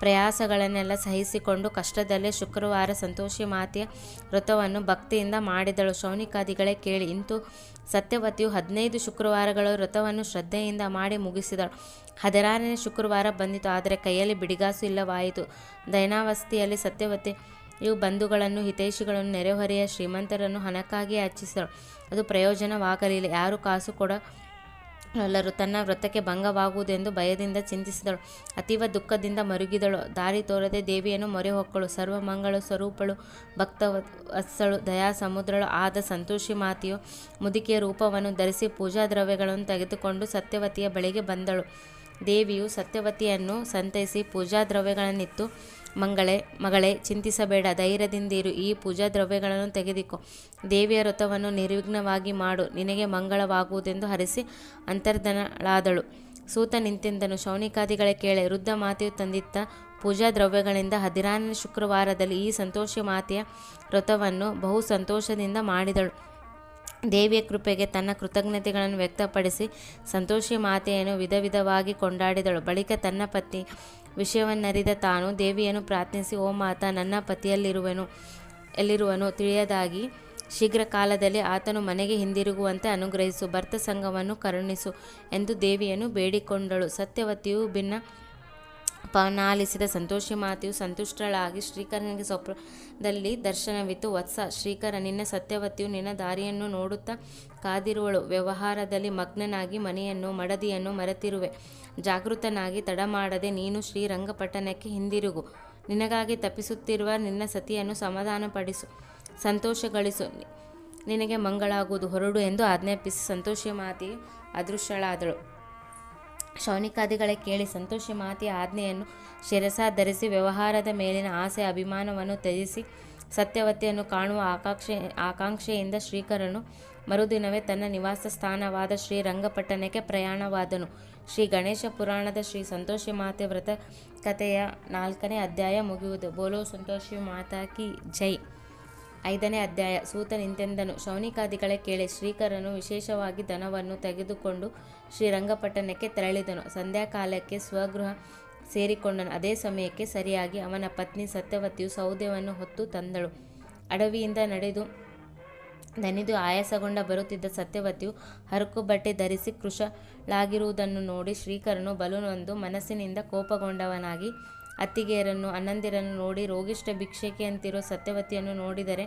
ಪ್ರಯಾಸಗಳನ್ನೆಲ್ಲ ಸಹಿಸಿಕೊಂಡು ಕಷ್ಟದಲ್ಲೇ ಶುಕ್ರವಾರ ಸಂತೋಷಿ ಮಾತೆಯ ವ್ರತವನ್ನು ಭಕ್ತಿಯಿಂದ ಮಾಡಿದಳು. ಶೌನಿಕಾದಿಗಳೇ ಕೇಳಿ, ಇಂತು ಸತ್ಯವತಿಯು ಹದಿನೈದು ಶುಕ್ರವಾರಗಳ ವ್ರತವನ್ನು ಶ್ರದ್ಧೆಯಿಂದ ಮಾಡಿ ಮುಗಿಸಿದಳು. ಹದಿನಾರನೇ ಶುಕ್ರವಾರ ಬಂದಿತು, ಆದರೆ ಕೈಯಲ್ಲಿ ಬಿಡಿಗಾಸು ಇಲ್ಲವಾಯಿತು. ದೈನಾವಸ್ಥೆಯಲ್ಲಿ ಇವು ಬಂಧುಗಳನ್ನು, ಹಿತೈಷಿಗಳನ್ನು, ನೆರೆಹೊರೆಯ ಶ್ರೀಮಂತರನ್ನು ಹಣಕ್ಕಾಗಿ ಹಚ್ಚಿಸಿದಳು ಅದು ಪ್ರಯೋಜನವಾಗಲಿಲ್ಲ. ಯಾರು ಕಾಸು ಕೊಡ ಎಲ್ಲರೂ ತನ್ನ ವ್ರತಕ್ಕೆ ಭಂಗವಾಗುವುದೆಂದು ಭಯದಿಂದ ಚಿಂತಿಸಿದಳು. ಅತೀವ ದುಃಖದಿಂದ ಮರುಗಿದಳು. ದಾರಿ ತೋರದೆ ದೇವಿಯನ್ನು ಮೊರೆ ಹೊಕ್ಕಳು ಸರ್ವಮಂಗಳ ಸ್ವರೂಪಳು ಭಕ್ತ ವತ್ಸಳು ದಯಾ ಸಮುದ್ರಳು ಆದ ಸಂತೋಷಿ ಮಾತೆಯು ಮುದುಕಿಯ ರೂಪವನ್ನು ಧರಿಸಿ ಪೂಜಾ ದ್ರವ್ಯಗಳನ್ನು ತೆಗೆದುಕೊಂಡು ಸತ್ಯವತಿಯ ಬಳಿಗೆ ಬಂದಳು. ದೇವಿಯು ಸತ್ಯವತಿಯನ್ನು ಸಂತೈಸಿ ಪೂಜಾ ದ್ರವ್ಯಗಳನ್ನಿತ್ತು ಮಂಗಳೇ, ಮಗಳೇ, ಚಿಂತಿಸಬೇಡ ಧೈರ್ಯದಿಂದಿರು ಈ ಪೂಜಾ ದ್ರವ್ಯಗಳನ್ನು ತೆಗೆದುಕೋ. ದೇವಿಯ ವ್ರತವನ್ನು ನಿರ್ವಿಘ್ನವಾಗಿ ಮಾಡು, ನಿನಗೆ ಮಂಗಳವಾಗುವುದೆಂದು ಹರಿಸಿ ಅಂತರ್ಧನಳಾದಳು. ಸೂತ ನಿಂತಿದ್ದನು ಶೌನಿಕಾದಿಗಳ ಕೇಳೆ, ವೃದ್ಧ ಮಾತೆಯು ತಂದಿತ್ತ ಪೂಜಾ ದ್ರವ್ಯಗಳಿಂದ ಹದಿನಾರನೇ ಶುಕ್ರವಾರದಲ್ಲಿ ಈ ಸಂತೋಷಿ ಮಾತೆಯ ವ್ರತವನ್ನು ಬಹು ಸಂತೋಷದಿಂದ ಮಾಡಿದಳು. ದೇವಿಯ ಕೃಪೆಗೆ ತನ್ನ ಕೃತಜ್ಞತೆಗಳನ್ನು ವ್ಯಕ್ತಪಡಿಸಿ ಸಂತೋಷಿ ಮಾತೆಯನ್ನು ವಿಧ ವಿಧವಾಗಿ ಕೊಂಡಾಡಿದಳು. ಬಳಿಕ ತನ್ನ ಪತಿ ವಿಷಯವನ್ನರಿದ ತಾನು, ದೇವಿಯನ್ನು ಪ್ರಾರ್ಥಿಸಿ, ಓ ಮಾತ, ನನ್ನ ಪತಿಯಲ್ಲಿರುವನು, ಎಲ್ಲಿರುವನು ತಿಳಿಯದಾಗಿ ಶೀಘ್ರ ಕಾಲದಲ್ಲಿ ಆತನು ಮನೆಗೆ ಹಿಂದಿರುಗುವಂತೆ ಅನುಗ್ರಹಿಸು, ಭರ್ತ ಸಂಘವನ್ನು ಕರುಣಿಸು ಎಂದು ದೇವಿಯನ್ನು ಬೇಡಿಕೊಂಡಳು. ಸತ್ಯವತಿಯು ಭಿನ್ನ ಪವನಾಲಿಸಿದ ಸಂತೋಷಿ ಮಾತೆಯು ಸಂತುಷ್ಟಳಾಗಿ ಶ್ರೀಕರನಿಗೆ ಸ್ವಪ್ನದಲ್ಲಿ ದರ್ಶನವಿತ್ತು. ವತ್ಸ, ಶ್ರೀಕರ, ನಿನ್ನ ಸತ್ಯವತಿಯು ನಿನ್ನ ದಾರಿಯನ್ನು ನೋಡುತ್ತಾ ಕಾದಿರುವಳು. ವ್ಯವಹಾರದಲ್ಲಿ ಮಗ್ನನಾಗಿ ಮನೆಯನ್ನು, ಮಡದಿಯನ್ನು ಮರೆತಿರುವೆ. ಜಾಗೃತನಾಗಿ ತಡ ಮಾಡದೆ ನೀನು ಶ್ರೀರಂಗಪಟ್ಟಣಕ್ಕೆ ಹಿಂದಿರುಗು. ನಿನಗಾಗಿ ತಪ್ಪಿಸುತ್ತಿರುವ ನಿನ್ನ ಸತಿಯನ್ನು ಸಮಾಧಾನಪಡಿಸು. ಸಂತೋಷಗಳಿಸು. ನಿನಗೆ ಮಂಗಳಾಗುವುದು. ಹೊರಡು ಎಂದು ಆಜ್ಞಾಪಿಸಿ ಸಂತೋಷಿ ಮಾತೆಯು ಅದೃಷ್ಟಳಾದಳು. ಶೌನಿಕಾದಿಗಳ ಕೇಳಿ ಸಂತೋಷಿ ಮಾತೆಯ ಆಜ್ಞೆಯನ್ನು ಶಿರಸ ಧರಿಸಿ ವ್ಯವಹಾರದ ಮೇಲಿನ ಆಸೆ ಅಭಿಮಾನವನ್ನು ತ್ಯಜಿಸಿ ಸತ್ಯವತಿಯನ್ನು ಕಾಣುವ ಆಕಾಂಕ್ಷೆ ಆಕಾಂಕ್ಷೆಯಿಂದ ಶ್ರೀಕರನು ಮರುದಿನವೇ ತನ್ನ ನಿವಾಸ ಸ್ಥಾನವಾದ ಶ್ರೀರಂಗಪಟ್ಟಣಕ್ಕೆ ಪ್ರಯಾಣವಾದನು. ಶ್ರೀ ಗಣೇಶ ಪುರಾಣದ ಶ್ರೀ ಸಂತೋಷಿ ಮಾತೆ ವ್ರತ ಕಥೆಯ ನಾಲ್ಕನೇ ಅಧ್ಯಾಯ ಮುಗಿಯುವುದು. ಬೋಲೋ ಸಂತೋಷಿ ಮಾತಾ ಕಿ ಜೈ. ಐದನೇ ಅಧ್ಯಾಯ, ಸೂತ ನಿಂತೆಂದನು. ಶೌನಿಕಾದಿಗಳೇ ಕೇಳಿ ಶ್ರೀಕರನು ವಿಶೇಷವಾಗಿ ಧನವನ್ನು ತೆಗೆದುಕೊಂಡು ಶ್ರೀರಂಗಪಟ್ಟಣಕ್ಕೆ ತೆರಳಿದನು. ಸಂಧ್ಯಾಕಾಲಕ್ಕೆ ಸ್ವಗೃಹ ಸೇರಿಕೊಂಡನು. ಅದೇ ಸಮಯಕ್ಕೆ ಸರಿಯಾಗಿ ಅವನ ಪತ್ನಿ ಸತ್ಯವತಿಯು ಸೌದೆಯನ್ನು ಹೊತ್ತು ತಂದಳು. ಅಡವಿಯಿಂದ ನಡೆದು ದನಿದು ಆಯಾಸಗೊಂಡ ಬರುತ್ತಿದ್ದ ಸತ್ಯವತಿಯು ಹರಕು ಬಟ್ಟೆ ಧರಿಸಿ ಕೃಶಳಾಗಿರುವುದನ್ನು ನೋಡಿ ಶ್ರೀಕರನು ಬಲುನೊಂದು ಮನಸ್ಸಿನಿಂದ ಕೋಪಗೊಂಡವನಾಗಿ ಅತ್ತಿಗೆಯರನ್ನು ಅನ್ನಂದಿರನ್ನು ನೋಡಿ ರೋಗಿಷ್ಠ ಅಂತಿರೋ ಸತ್ಯವತಿಯನ್ನು ನೋಡಿದರೆ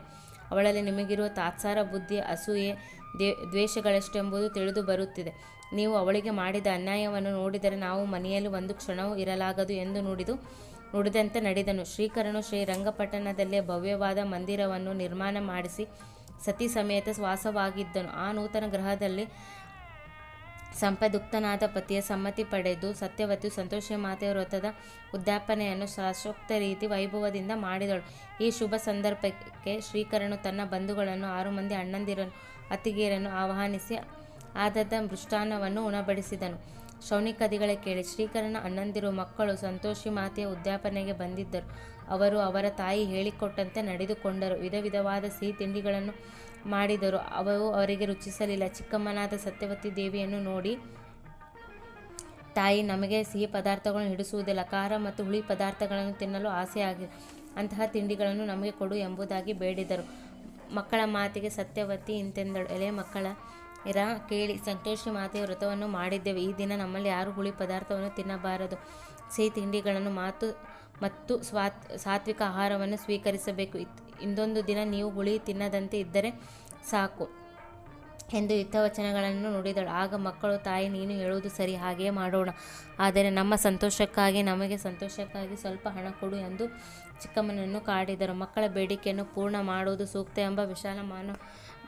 ಅವಳಲ್ಲಿ ನಿಮಗಿರುವ ತಾತ್ಸಾರ ಬುದ್ಧಿ, ಅಸೂಯೆ ದೇ ದ್ವೇಷಗಳೆಷ್ಟೆಂಬುದು ತಿಳಿದು ಬರುತ್ತಿದೆ. ನೀವು ಅವಳಿಗೆ ಮಾಡಿದ ಅನ್ಯಾಯವನ್ನು ನೋಡಿದರೆ ನಾವು ಮನೆಯಲ್ಲಿ ಒಂದು ಕ್ಷಣವೂ ಇರಲಾಗದು ಎಂದು ನುಡಿದು, ನುಡಿದಂತೆ ನಡೆದನು. ಶ್ರೀಕರನು ಶ್ರೀರಂಗಪಟ್ಟಣದಲ್ಲೇ ಭವ್ಯವಾದ ಮಂದಿರವನ್ನು ನಿರ್ಮಾಣ ಮಾಡಿಸಿ ಸತಿ ಸಮೇತ ವಾಸವಾಗಿದ್ದನು. ಆ ನೂತನ ಗೃಹದಲ್ಲಿ ಸಂಪದುಕ್ತನಾದ ಪತಿಯ ಸಮ್ಮತಿ ಪಡೆದು ಸತ್ಯವತಿ ಸಂತೋಷಿ ಮಾತೆಯ ವ್ರತದ ಉದ್ಯಾಪನೆಯನ್ನು ಶಾಸ್ತ್ರೋಕ್ತ ರೀತಿ ವೈಭವದಿಂದ ಮಾಡಿದಳು. ಈ ಶುಭ ಸಂದರ್ಭಕ್ಕೆ ಶ್ರೀಕರನು ತನ್ನ ಬಂಧುಗಳನ್ನು ಆರು ಮಂದಿ ಅಣ್ಣಂದಿರನ್ನು ಅತಿಗೇರನ್ನು ಆಹ್ವಾನಿಸಿ ಆದದ ಮೃಷ್ಟಾನ್ನವನ್ನು ಉಣಬಡಿಸಿದನು. ಶೌನಿಕದಿಗಳ ಕೇಳಿ, ಶ್ರೀಕರನ ಅಣ್ಣಂದಿರು ಮಕ್ಕಳು ಸಂತೋಷಿ ಮಾತೆಯ ಉದ್ಯಾಪನೆಗೆ ಬಂದಿದ್ದರು. ಅವರು ಅವರ ತಾಯಿ ಹೇಳಿಕೊಟ್ಟಂತೆ ನಡೆದುಕೊಂಡರು. ವಿಧ ವಿಧವಾದ ಸಿಹಿ ತಿಂಡಿಗಳನ್ನು ಮಾಡಿದರು. ಅವು ಅವರಿಗೆ ರುಚಿಸಲಿಲ್ಲ. ಚಿಕ್ಕಮ್ಮನಾದ ಸತ್ಯವತಿ ದೇವಿಯನ್ನು ನೋಡಿ, ತಾಯಿ, ನಮಗೆ ಸಿಹಿ ಪದಾರ್ಥಗಳನ್ನು ಹಿಡಿಸುವುದಿಲ್ಲ. ಖಾರ ಮತ್ತು ಹುಳಿ ಪದಾರ್ಥಗಳನ್ನು ತಿನ್ನಲು ಆಸೆಯಾಗಿದೆ ಅಂತಹ ತಿಂಡಿಗಳನ್ನು ನಮಗೆ ಕೊಡು ಎಂಬುದಾಗಿ ಬೇಡಿದರು. ಮಕ್ಕಳ ಮಾತಿಗೆ ಸತ್ಯವತಿ ಇಂತೆಂದಳು, ಎಲೆ ಮಕ್ಕಳ, ಇರ, ಕೇಳಿ. ಸಂತೋಷಿ ಮಾತೆಯ ವ್ರತವನ್ನು ಮಾಡಿದ್ದೇವೆ. ಈ ದಿನ ನಮ್ಮಲ್ಲಿ ಯಾರು ಹುಳಿ ಪದಾರ್ಥವನ್ನು ತಿನ್ನಬಾರದು. ಸಿಹಿ ತಿಂಡಿಗಳನ್ನು ಮಾತು ಮತ್ತು ಸ್ವಾತ್, ಸಾತ್ವಿಕ ಆಹಾರವನ್ನು ಸ್ವೀಕರಿಸಬೇಕು. ಇತ್- ಇಂದೊಂದು ದಿನ ನೀವು ಹುಳಿ ತಿನ್ನದಂತೆ ಇದ್ದರೆ ಸಾಕು ಎಂದು ಹಿತವಚನಗಳನ್ನು ನುಡಿದಳು. ಆಗ ಮಕ್ಕಳು, ತಾಯಿ, ನೀನು ಹೇಳುವುದು ಸರಿ, ಹಾಗೆಯೇ ಮಾಡೋಣ. ಆದರೆ ನಮ್ಮ ಸಂತೋಷಕ್ಕಾಗಿ, ನಮಗೆ ಸಂತೋಷಕ್ಕಾಗಿ ಸ್ವಲ್ಪ ಹಣ ಕೊಡು ಎಂದು ಚಿಕ್ಕಮ್ಮನನ್ನು ಕಾಡಿದರು. ಮಕ್ಕಳ ಬೇಡಿಕೆಯನ್ನು ಪೂರ್ಣ ಮಾಡುವುದು ಸೂಕ್ತ ಎಂಬ ವಿಶಾಲ ಮಾನ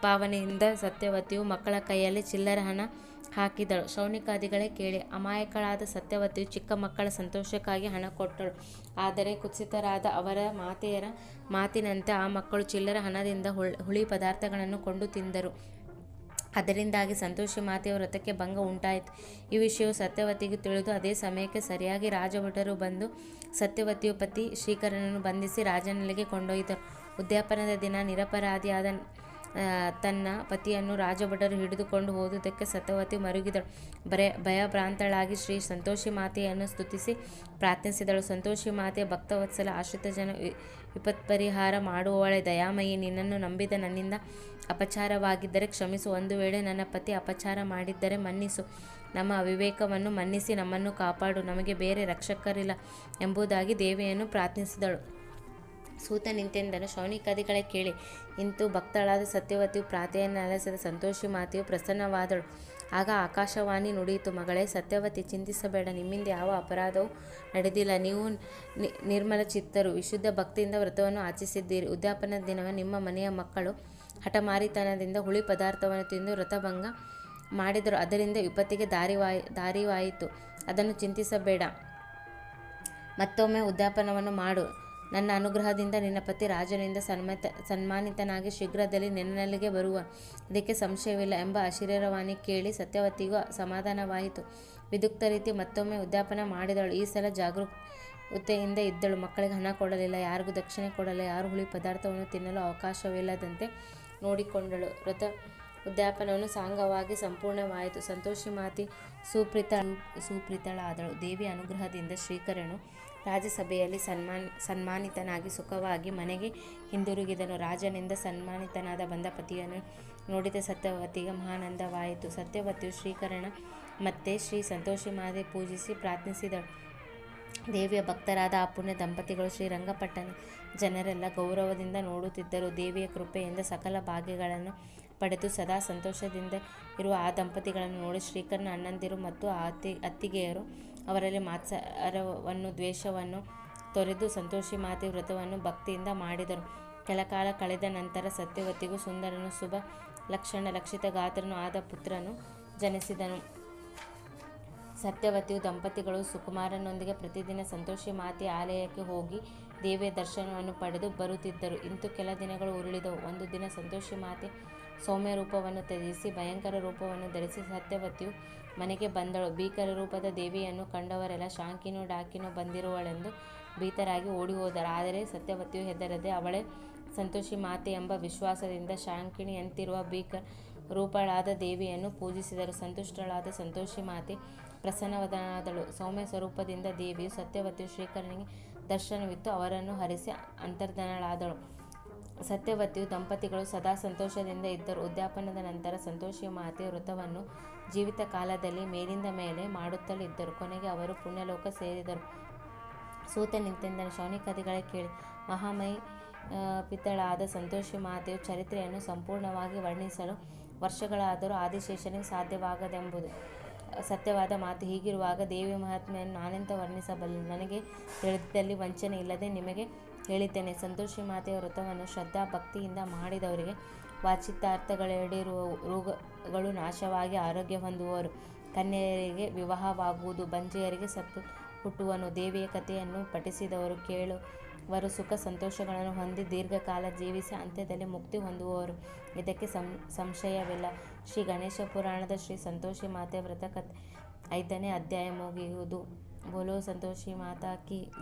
ಭಾವನೆಯಿಂದ ಸತ್ಯವತಿಯು ಮಕ್ಕಳ ಕೈಯಲ್ಲಿ ಚಿಲ್ಲರೆ ಹಣ ಹಾಕಿದಳು. ಶೌನಿಕಾದಿಗಳೇ ಕೇಳಿ, ಅಮಾಯಕಳಾದ ಸತ್ಯವತಿಯು ಚಿಕ್ಕ ಮಕ್ಕಳ ಸಂತೋಷಕ್ಕಾಗಿ ಹಣ ಕೊಟ್ಟಳು. ಆದರೆ ಕುತ್ಸಿತರಾದ ಅವರ ಮಾತೆಯರ ಮಾತಿನಂತೆ ಆ ಮಕ್ಕಳು ಚಿಲ್ಲರೆ ಹಣದಿಂದ ಹುಳ್- ಪದಾರ್ಥಗಳನ್ನು ಕೊಂಡು ತಿಂದರು. ಅದರಿಂದಾಗಿ ಸಂತೋಷಿ ಮಾತೆಯ ವ್ರತಕ್ಕೆ ಭಂಗ ಉಂಟಾಯಿತು. ಈ ವಿಷಯವು ಸತ್ಯವತಿಗೆ ತಿಳಿದು ಅದೇ ಸಮಯಕ್ಕೆ ಸರಿಯಾಗಿ ರಾಜಭಟರು ಬಂದು ಸತ್ಯವತಿಯ ಪತಿ ಶ್ರೀಕರನನ್ನು ಬಂಧಿಸಿ ರಾಜನಲ್ಲಿಗೆ ಕೊಂಡೊಯ್ದರು. ಉದ್ಯಾಪನದ ದಿನ ನಿರಪರಾಧಿಯಾದ ತನ್ನ ಪತಿಯನ್ನು ರಾಜಭಟರು ಹಿಡಿದುಕೊಂಡು ಹೋದುದಕ್ಕೆ ಸತವತಿ ಮರುಗಿದಳು. ಬರೆ, ಭಯಭ್ರಾಂತಳಾಗಿ ಶ್ರೀ ಸಂತೋಷಿ ಮಾತೆಯನ್ನು ಸ್ತುತಿಸಿ ಪ್ರಾರ್ಥಿಸಿದಳು. ಸಂತೋಷಿ ಮಾತೆ, ಭಕ್ತವತ್ಸಲ, ಆಶ್ರಿತ ಜನ ವಿಪತ್ಪರಿಹಾರ ಮಾಡುವವಳೆ, ದಯಾಮಯಿ, ನಿನ್ನನ್ನು ನಂಬಿದ ನನ್ನಿಂದ ಅಪಚಾರವಾಗಿದ್ದರೆ ಕ್ಷಮಿಸು. ಒಂದು ವೇಳೆ ನನ್ನ ಪತಿ ಅಪಚಾರ ಮಾಡಿದ್ದರೆ ಮನ್ನಿಸು. ನಮ್ಮ ಅವಿವೇಕವನ್ನು ಮನ್ನಿಸಿ ನಮ್ಮನ್ನು ಕಾಪಾಡು. ನಮಗೆ ಬೇರೆ ರಕ್ಷಕರಿಲ್ಲ ಎಂಬುದಾಗಿ ದೇವಿಯನ್ನು ಪ್ರಾರ್ಥಿಸಿದಳು. ಸೂತ ನಿಂತೆಂದನು ಶೌನಿಕಾದಿಗಳೇ ಕೇಳಿ, ಇಂತು ಭಕ್ತಳಾದ ಸತ್ಯವತಿಯು ಪ್ರಾರ್ಥೆಯನ್ನು ಅಲಸಿದ ಸಂತೋಷಿ ಮಾತೆಯು ಪ್ರಸನ್ನವಾದಳು. ಆಗ ಆಕಾಶವಾಣಿ ನುಡಿಯಿತು, ಮಗಳೇ, ಸತ್ಯವತಿ ಚಿಂತಿಸಬೇಡ. ನಿಮ್ಮಿಂದ ಯಾವ ಅಪರಾಧವೂ ನಡೆದಿಲ್ಲ. ನೀವು ನಿರ್ಮಲ ಚಿತ್ತರು. ವಿಶುದ್ಧ ಭಕ್ತಿಯಿಂದ ವ್ರತವನ್ನು ಆಚರಿಸಿದ್ದೀರಿ. ಉದ್ಯಾಪನ ದಿನವೇ ನಿಮ್ಮ ಮನೆಯ ಮಕ್ಕಳು ಹಠಮಾರಿತನದಿಂದ ಹುಳಿ ಪದಾರ್ಥವನ್ನು ತಿಂದು ವ್ರತಭಂಗ ಮಾಡಿದರು. ಅದರಿಂದ ವಿಪತ್ತಿಗೆ ದಾರಿವಾಯಿ, ದಾರಿವಾಯಿತು. ಅದನ್ನು ಚಿಂತಿಸಬೇಡ. ಮತ್ತೊಮ್ಮೆ ಉದ್ಯಾಪನವನ್ನು ಮಾಡು. ನನ್ನ ಅನುಗ್ರಹದಿಂದ ನಿನ್ನ ಪತಿ ರಾಜನಿಂದ ಸನ್ಮತ, ಸನ್ಮಾನಿತನಾಗಿ ಶೀಘ್ರದಲ್ಲಿ ನಿನ್ನಲ್ಲಿಗೆ ಬರುವ ಇದಕ್ಕೆ ಸಂಶಯವಿಲ್ಲ ಎಂಬ ಅಶರೀರವಾಣಿ ಕೇಳಿ ಸತ್ಯವತಿಗೂ ಸಮಾಧಾನವಾಯಿತು. ವಿದುಕ್ತ ರೀತಿ ಮತ್ತೊಮ್ಮೆ ಉದ್ಯಾಪನ ಮಾಡಿದಳು. ಈ ಸಲ ಜಾಗರೂಕತೆಯಿಂದ ಇದ್ದಳು. ಮಕ್ಕಳಿಗೆ ಹಣ ಕೊಡಲಿಲ್ಲ. ಯಾರಿಗೂ ದಕ್ಷಿಣೆ ಕೊಡಲಿಲ್ಲ. ಯಾರು ಹುಳಿ ಪದಾರ್ಥವನ್ನು ತಿನ್ನಲು ಅವಕಾಶವಿಲ್ಲದಂತೆ ನೋಡಿಕೊಂಡಳು. ವ್ರತ ಉದ್ಯಾಪನವನ್ನು ಸಾಂಗವಾಗಿ ಸಂಪೂರ್ಣವಾಯಿತು. ಸಂತೋಷಿ ಮಾತಿ ಸುಪ್ರೀತ, ಸುಪ್ರೀತಳಾದಳು. ದೇವಿ ಅನುಗ್ರಹದಿಂದ ಶ್ರೀಕರನು ರಾಜಸಭೆಯಲ್ಲಿ ಸನ್ಮಾನ್, ಸನ್ಮಾನಿತನಾಗಿ ಸುಖವಾಗಿ ಮನೆಗೆ ಹಿಂದಿರುಗಿದನು. ರಾಜನಿಂದ ಸನ್ಮಾನಿತನಾದ ಬಂದ ಪತಿಯನ್ನು ನೋಡಿದ ಸತ್ಯವತಿಗೆ ಮಹಾನಂದವಾಯಿತು. ಸತ್ಯವತಿಯು ಶ್ರೀಕರಣ ಮತ್ತೆ ಶ್ರೀ ಸಂತೋಷಿ ಮಾತೆ ಪೂಜಿಸಿ ಪ್ರಾರ್ಥಿಸಿದಳು. ದೇವಿಯ ಭಕ್ತರಾದ ಆ ಪುಣ್ಯ ದಂಪತಿಗಳು ಶ್ರೀರಂಗಪಟ್ಟಣ ಜನರೆಲ್ಲ ಗೌರವದಿಂದ ನೋಡುತ್ತಿದ್ದರು. ದೇವಿಯ ಕೃಪೆಯಿಂದ ಸಕಲ ಭಾಗ್ಯಗಳನ್ನು ಪಡೆದು ಸದಾ ಸಂತೋಷದಿಂದ ಇರುವ ಆ ದಂಪತಿಗಳನ್ನು ನೋಡಿ ಶ್ರೀಕರ್ಣ ಅಣ್ಣಂದಿರು ಮತ್ತು ಅತ್ತಿ ಅತ್ತಿಗೆಯರು ಅವರಲ್ಲಿ ಮಾತ್ಸರವನ್ನು, ದ್ವೇಷವನ್ನು ತೊರೆದು ಸಂತೋಷಿ ಮಾತೆ ವ್ರತವನ್ನು ಭಕ್ತಿಯಿಂದ ಮಾಡಿದರು. ಕೆಲಕಾಲ ಕಳೆದ ನಂತರ ಸತ್ಯವತಿಗೂ ಸುಂದರನು ಶುಭ ಲಕ್ಷಣ ಲಕ್ಷಿತ ಗಾತ್ರನು ಆದ ಪುತ್ರನು ಜನಿಸಿದನು. ಸತ್ಯವತಿಯು ದಂಪತಿಗಳು ಸುಕುಮಾರನೊಂದಿಗೆ ಪ್ರತಿದಿನ ಸಂತೋಷಿ ಮಾತೆಯ ಆಲಯಕ್ಕೆ ಹೋಗಿ ದೇವಿಯ ದರ್ಶನವನ್ನು ಪಡೆದು ಬರುತ್ತಿದ್ದರು. ಇಂತು ಕೆಲ ದಿನಗಳು ಉರುಳಿದವು. ಒಂದು ದಿನ ಸಂತೋಷಿ ಮಾತೆ ಸೌಮ್ಯ ರೂಪವನ್ನು ತ್ಯಜಿಸಿ ಭಯಂಕರ ರೂಪವನ್ನು ಧರಿಸಿ ಸತ್ಯವತಿಯು ಮನೆಗೆ ಬಂದಳು. ಭೀಕರ ರೂಪದ ದೇವಿಯನ್ನು ಕಂಡವರೆಲ್ಲ ಶಾಂಕಿನೋ ಡಾಕಿನೋ ಬಂದಿರುವಳೆಂದು ಭೀತರಾಗಿ ಓಡಿ ಹೋದರು ಆದರೆ ಸತ್ಯವತಿಯು ಹೆದರದೆ, ಅವಳೇ ಸಂತೋಷಿ ಮಾತೆ ಎಂಬ ವಿಶ್ವಾಸದಿಂದ ಶಾಂಕಿಣಿಯಂತಿರುವ ಭೀಕರ ರೂಪಳಾದ ದೇವಿಯನ್ನು ಪೂಜಿಸಿದರು. ಸಂತುಷ್ಟಳಾದ ಸಂತೋಷಿ ಮಾತೆ ಪ್ರಸನ್ನವದನಾದಳು ಸೌಮ್ಯ ಸ್ವರೂಪದಿಂದ ದೇವಿಯು ಸತ್ಯವತಿಯು ಶ್ರೀಕರನಿಗೆ ದರ್ಶನವಿತ್ತು, ಅವರನ್ನು ಹರಿಸಿ ಅಂತರ್ಧನಳಾದಳು ಸತ್ಯವತಿಯು ದಂಪತಿಗಳು ಸದಾ ಸಂತೋಷದಿಂದ ಇದ್ದರು. ಉದ್ಯಾಪನದ ನಂತರ ಸಂತೋಷಿ ಮಾತೆ ವೃತವನ್ನು ಜೀವಿತ ಕಾಲದಲ್ಲಿ ಮೇಲಿಂದ ಮೇಲೆ ಮಾಡುತ್ತಲಿದ್ದರು ಕೊನೆಗೆ ಅವರು ಪುಣ್ಯಲೋಕ ಸೇರಿದರು. ಸೂತ ನಿಂತಿಂದ ಶೌನಿಕದಿಗಳೇ ಕೇಳಿ. ಮಹಾಮಯಿ ಪಿತಳಾದ ಸಂತೋಷಿ ಮಾತೆಯು ಚರಿತ್ರೆಯನ್ನು ಸಂಪೂರ್ಣವಾಗಿ ವರ್ಣಿಸಲು ವರ್ಷಗಳಾದರೂ ಆದಿಶೇಷನಿಗೆ ಸಾಧ್ಯವಾಗದೆಂಬುದು. ಸತ್ಯವಾದ ಮಾತು ಹೀಗಿರುವಾಗ ದೇವಿ ಮಹಾತ್ಮೆಯನ್ನು ನಾನೆಂತ ವರ್ಣಿಸಬಲ್ಲೆ? ನನಗೆ ತಿಳಿದಿದ್ದಲ್ಲಿ ವಂಚನೆ ಇಲ್ಲದೆ ನಿಮಗೆ ಹೇಳಿದ್ದೇನೆ. ಸಂತೋಷಿ ಮಾತೆಯ ವ್ರತವನ್ನು ಶ್ರದ್ಧಾ ಭಕ್ತಿಯಿಂದ ಮಾಡಿದವರಿಗೆ ವಾಚಿತಾರ್ಥಗಳೆರಡಿರುವ ರೋಗಗಳು ನಾಶವಾಗಿ ಆರೋಗ್ಯ ಹೊಂದುವರು. ಕನ್ಯೆಯರಿಗೆ ವಿವಾಹವಾಗುವುದು, ಬಂಜೆಯರಿಗೆ ಸತ್ತು ಹುಟ್ಟುವನು. ದೇವಿಯ ಕಥೆಯನ್ನು ಪಠಿಸಿದವರು ಕೇಳುವರು, ಸುಖ ಸಂತೋಷಗಳನ್ನು ಹೊಂದಿ ದೀರ್ಘಕಾಲ ಜೀವಿಸಿ ಅಂತ್ಯದಲ್ಲಿ ಮುಕ್ತಿ ಹೊಂದುವವರು ಇದಕ್ಕೆ ಸಂಶಯವಿಲ್ಲ. ಶ್ರೀ ಗಣೇಶ ಪುರಾಣದ ಶ್ರೀ ಸಂತೋಷಿ ಮಾತೆ ವ್ರತ ಕಥೆ ಐದನೇ ಅಧ್ಯಾಯ ಮುಗಿಯುವುದು. ಬೋಲೋ ಸಂತೋಷಿ ಮಾತಾ ಕಿ